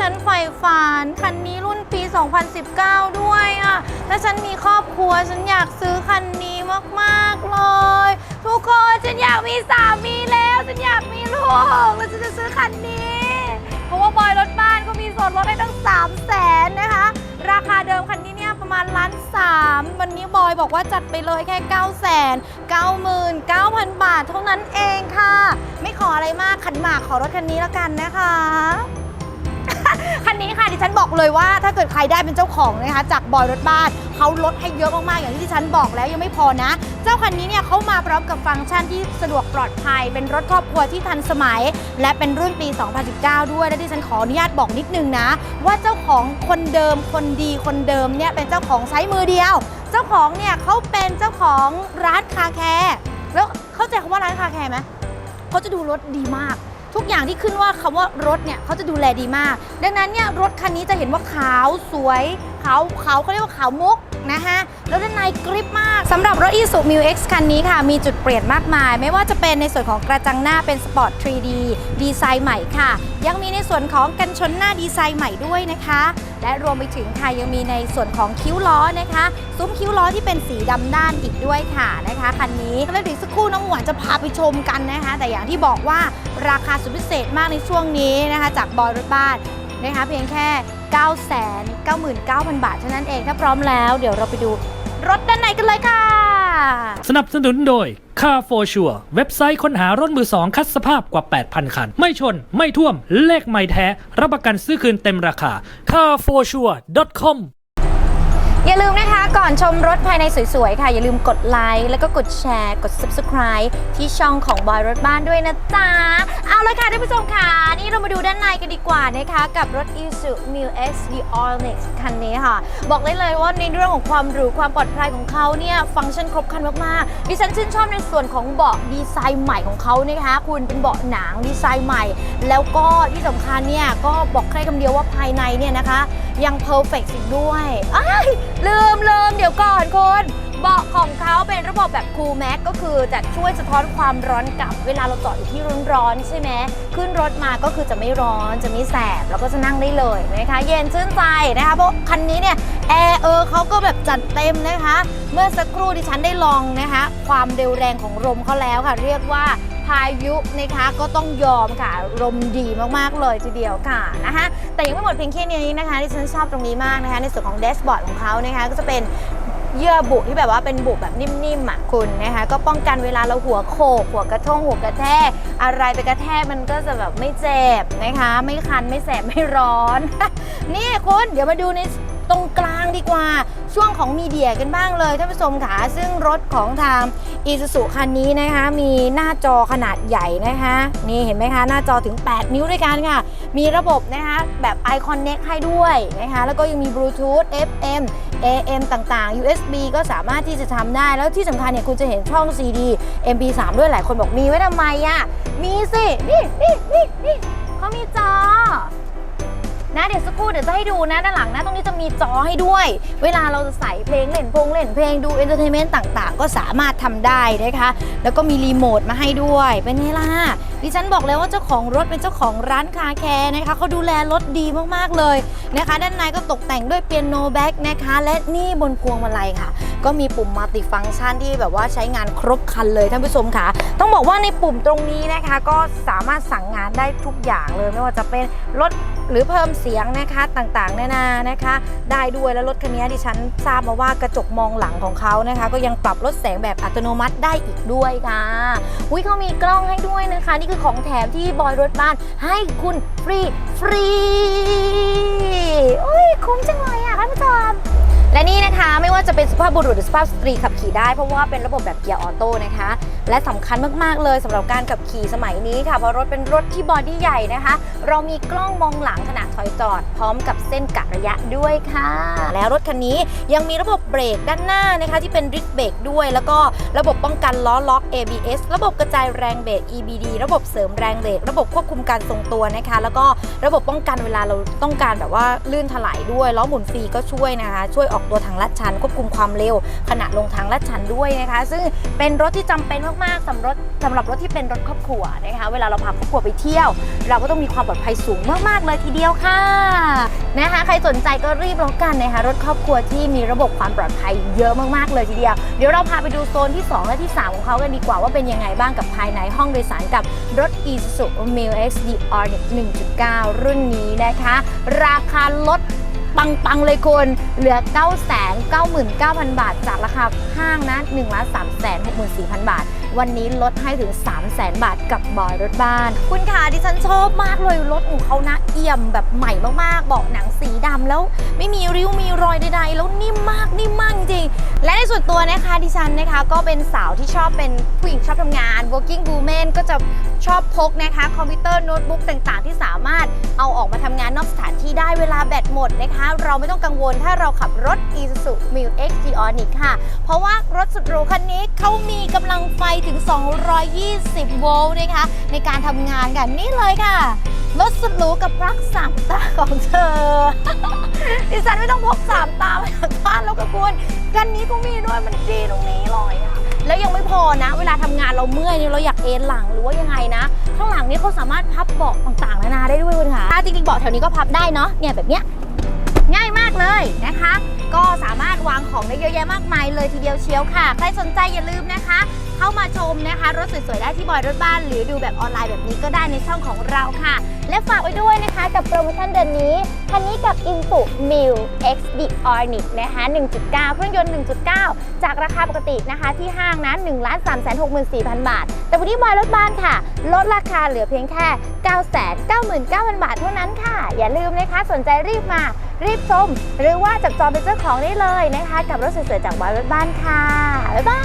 ฉันใฝ่ฝันคันนี้รุ่นปี 2019 ด้วยอะถ้าฉันมีครอบครัวฉันอยากซื้อคันนี้มากๆเลย ทุกคนฉันอยากมีสามีแล้ว ฉันอยากมีลูกแล้วฉันจะซื้อคันนี้ เพราะว่าบอยรถบ้านก็มีส่วนลดให้ตั้ง 3 0 0แสนนะคะ ราคาเดิมคันนี้เนี่ยประมาณล้านสามวันนี้บอยบอกว่าจัดไปเลยแค่ 9 9 9 0 0 0 บาทเท่านั้นเองค่ะ อะไรมากขันหมากขอรถคันนี้แล้วกันนะคะ คันนี้ค่ะดิฉันบอกเลยว่า ถ้าเกิดใครได้เป็นเจ้าของนะคะ จากบอยรถบ้านเขาลดให้เยอะมากๆอย่างที่ดิฉันบอกแล้วยังไม่พอนะ เจ้าคันนี้เนี่ยเขามาพร้อมกับฟังก์ชันที่สะดวกปลอดภัย เป็นรถครอบครัวที่ทันสมัย และเป็นรุ่นปี 2019 ด้วย และดิฉันขออนุญาตบอกนิดนึงนะ ว่าเจ้าของคนเดิมคนดีคนเดิมเนี่ยเป็นเจ้าของใช้มือเดียว เจ้าของเนี่ยเขาเป็นเจ้าของร้านคาแคร์แล้วเข้าใจคำว่าร้านคาแคร์ไหม เขาจะดูรถดีมาก ทุกอย่างที่ขึ้นว่าคำว่ารถเนี่ยเขาจะดูแลดีมาก ดังนั้นเนี่ยรถคันนี้จะเห็นว่าขาวสวยขาวขาวเขาเรียกว่าขาวมุก นะคะแล้วด้านในกริปมากสำหรับรถ i s u m u X คันนี้ค่ะ มีจุดเปลี่ยนมากมาย ไม่ว่าจะเป็นในส่วนของกระจังหน้าเป็นสปอร์ต 3D ดีไซน์ใหม่ค่ะ ยังมีในส่วนของกันชนหน้าดีไซน์ใหม่ด้วยนะคะ และรวมไปถึงค่ะยังมีในส่วนของคิ้วล้อนะคะซุ้มคิ้วล้อที่เป็นสีดำด้านอีกด้วยค่ะนะคะคันนี้แล้วเดี๋ยวสักครู่น้องหวานจะพาไปชมกันนะคะ แต่อย่างที่บอกว่าราคาสุดพิเศษมากในช่วงนี้นะคะ จากบอยรถบ้านนะคะเพียงแค่ 9 9 9 0 0 0 บาทเท่านั้นเองถ้าพร้อมแล้ว เดี๋ยวเราไปดูรถด้านในกันเลยค่ะ สนับสนุนโดย Car for Sure เว็บไซต์ค้นหารถมือสองคัดสภาพกว่า 8,000 คัน ไม่ชน ไม่ท่วม เลขไม่แท้ รับประกันซื้อคืนเต็มราคา carforsure.com อย่าลืมนะคะก่อนชมรถภายในสวยๆ ค่ะ อย่าลืมกดไลค์แล้วก็กดแชร์กด subscribe ที่ช่องของบอยรถบ้านด้วยนะจ๊ะ เอาละค่ะท่านผู้ชมค่ะ นี่เรามาดูด้านในกันดีกว่านะคะ กับรถ Isuzu Mu X The All Nex คันนี้ค่ะ บอกได้เลยว่าในเรื่องของความหรูความปลอดภัยของเขาเนี่ย ฟังก์ชันครบครันมากๆ ดิฉันชื่นชอบในส่วนของเบาะดีไซน์ใหม่ของเขานะคะ คุณเป็นเบาะหนังดีไซน์ใหม่ แล้วก็ที่สำคัญเนี่ยก็บอกแค่คำเดียวว่าภายในเนี่ยนะคะ ยังเพอร์เฟกต์อีกด้วยอ้ายลืมลืมเดี๋ยวก่อนคุณเบาะของเขาเป็นระบบแบบ Cool Max ก็คือจะช่วยสะท้อนความร้อนกลับ เวลาเราจอดอยู่ที่ร้อนๆใช่ไหมขึ้นรถมาก็คือจะไม่ร้อนจะไม่แสบ แล้วก็จะนั่งได้เลยนะคะเย็นชื่นใจนะคะเพราะคันนี้เนี่ยแอร์เออเขาก็แบบจัดเต็มนะคะ เมื่อสักครู่ที่ฉันได้ลองนะคะ ความเร็วแรงของลมเขาแล้วค่ะ เรียกว่า พายุนะคะก็ต้องยอมค่ะลมดีมากๆเลยทีเดียวค่ะนะคะแต่ยังไม่หมดเพียงแค่นี้นะคะที่ฉันชอบตรงนี้มากนะคะ ในส่วนของแดชบอร์ดของเขานะคะก็จะเป็นเยื่อบุที่แบบว่าเป็นบุแบบนิ่มๆอะคุณนะคะก็ป้องกันเวลาเราหัวโขกหัวกระทงหัวกระแทกอะไรไปกระแทกมันก็จะแบบไม่เจ็บนะคะ ไม่คันไม่แสบไม่ร้อน นี่คุณเดี๋ยวมาดูใน ตรงกลางดีกว่า ช่วงของมีเดียกันบ้างเลยท่านผู้ชมค่ะซึ่งรถของทางอีซูซูคันนี้นะคะ มีหน้าจอขนาดใหญ่นะคะ นี่เห็นไหมคะ หน้าจอถึง 8 นิ้วด้วยกันค่ะ มีระบบนะคะแบบ i Connect ให้ด้วยนะคะ แล้วก็ยังมี Bluetooth FM AM ต่างๆ USB ก็สามารถที่จะทำได้ แล้วที่สำคัญเนี่ยคุณจะเห็นช่อง CD MP3 ด้วยหลายคนบอกมีไว้ทำไมอะ่ะ มีสิ นี่นี่นี่นี่เขามีจอ นะเดี๋ยวสักครู่เดี๋ยวจะให้ดูนะด้านหลังนะตรงนี้จะมีจอให้ด้วย เวลาเราจะใส่เพลงเล่นพงเล่นเพลงดูเอนเตอร์เทนเมนต์ต่างๆ ก็สามารถทำได้นะคะ แล้วก็มีรีโมทมาให้ด้วยเป็นไงล่ะดิฉันบอกแล้วว่าเจ้าของรถเป็นเจ้าของร้านคาแคร์นะคะเขาดูแลรถดีมากๆเลยนะคะ ด้านในก็ตกแต่งด้วยเปียโนแบ็กนะคะ และนี่บนพวงมาลัยค่ะ ก็มีปุ่มมัลติฟังก์ชันที่แบบว่าใช้งานครบครันเลยท่านผู้ชมค่ะ ต้องบอกว่าในปุ่มตรงนี้นะคะ ก็สามารถสั่งงานได้ทุกอย่างเลยไม่ว่าจะเป็นลดหรือเพิ่มเสียงนะคะต่างๆนานานะคะ ได้ด้วยแล้วรถคันนี้ดิฉันทราบมาว่ากระจกมองหลังของเขานะคะ ก็ยังปรับลดแสงแบบอัตโนมัติได้อีกด้วยค่ะอุ้ยเขามีกล้องให้ด้วยนะคะ นี่คือของแถมที่บอยรถบ้านให้คุณฟรีฟรีอุ้ยคุ้มจังเลยอะท่านผู้ชมและนี่นะคะไม่ว่าจะเป็นสุภาพบุรุษหรือสุภาพสตรีขับขี่ได้เพราะว่าเป็นระบบแบบเกียร์ออโต้นะคะและสำคัญมากๆเลยสำหรับการขับขี่สมัยนี้ค่ะเพราะรถเป็นรถที่บอดี้ใหญ่นะคะ เรามีกล้องมองหลังขณะถอยจอด พร้อมกับเส้นกะระยะด้วยค่ะ แล้วรถคันนี้ยังมีระบบเบรกด้านหน้านะคะที่เป็นดิสเบรกด้วย แล้วก็ระบบป้องกันล้อล็อก ABS ระบบกระจายแรงเบรก EBD ระบบเสริมแรงเบรกระบบควบคุมการทรงตัวนะคะ แล้วก็ระบบป้องกันเวลาเราต้องการแบบว่าลื่นถลายด้วยล้อหมุนฟรีก็ช่วยนะคะ ช่วยออกตัวทางลาดชันควบคุมความเร็วขณะลงทางลาดชันด้วยนะคะ ซึ่งเป็นรถที่จำเป็นมากๆสำหรับสำหรับรถที่เป็นรถครอบครัวนะคะ เวลาเราพาครอบครัวไปเที่ยว เราก็ต้องมีความปลอดภัยสูงมากๆเลยทีเดียวค่ะนะคะ ใครสนใจก็รีบล้วกันนะคะรถครอบครัวที่มีระบบความปลอดภัยเยอะมากๆเลยทีเดียว เดี๋ยวเราพาไปดูโซนที่ 2 และที่ 3 ของเขากันดีกว่าว่าเป็นยังไงบ้างกับภายในห้องโดยสารกับรถ Isuzu m i l X DR 1.9 รุ่นนี้นะคะ ราคาลดปังๆเลยคุณเหลือ 9 9 9 0 0 0 บาท จากราคาห้างนะ1 3 6 4 0 0 0 บาท วันนี้ลดให้ถึง 3 0 0แสนบาทกับบอยรถบ้าน คุณค่ะดิฉันชอบมากเลยรถของเขานะเอี่ยมแบบใหม่มากๆเบาะหนังสีดำแล้ว ไม่มีริ้วมีรอยใดๆ แล้วนิ่มมากนิ่มมากจริง และในส่วนตัวนะคะดิฉันนะคะก็เป็นสาวที่ชอบเป็นผู้หญิงชอบทำงาน working woman ก็จะ ชอบพกนะคะคอมพิวเตอร์โน้ตบุ๊กต่างๆ ที่สามารถเอาออกมาทำงานนอกสถานที่ได้เวลาแบตหมดนะคะ เราไม่ต้องกังวลถ้าเราขับรถ Isuzu m i l X g o n i c ค่ะ เพราะว่ารถสุดหรูคันนี้เขามีกำลังไฟถึง 220 โวลต์นะคะ ในการทำงานกันนี่เลยค่ะรถสุดหรูกับปลั๊กสามตาของเธอ ดิฉันไม่ต้องพกสามตามาจากบ้านแล้วกับคุณกันนี้ก็มีด้วยมันดีตรงนี้เลยอะ แล้วยังไม่พอนะ เวลาทำงานเราเมื่อยเนี่ยเราอยากเอนหลังหรือว่ายังไงนะ ข้างหลังนี่เขาสามารถพับเบาะต่างๆนานาได้ด้วยคุณค่ะถ้าจริงๆเบาะแถวนี้ก็พับได้เนาะเนี่ยแบบเนี้ย เลยนะคะ ก็สามารถวางของได้เยอะแยะมากมายเลยทีเดียวเชียวค่ะ ใครสนใจอย่าลืมนะคะ เข้ามาชมนะคะ รถสวยๆได้ที่บอยรถบ้าน หรือดูแบบออนไลน์แบบนี้ก็ได้ในช่องของเราค่ะ และฝากไว้ด้วยนะคะกับโปรโมชั่นเดือนนี้คันนี้กับ i n s u m i l X d o r n i c นะคะ 1.9 เครื่องยนต์ 1.9 จากราคาปกตินะคะที่ห้างนะ1 3 6 4 0 0 0 บาท แต่วันนี้บอยรถบ้านค่ะ ลดราคาเหลือเพียงแค่ 9 9 9 9 0 0 บาทเท่านั้นค่ะ อย่าลืมนะคะสนใจรีบมา รีบชมหรือว่าจับจองเป็นเจ้าของได้เลยนะคะ กับรถสวยๆจากบอยรถบ้านค่ะบ๊ายบาย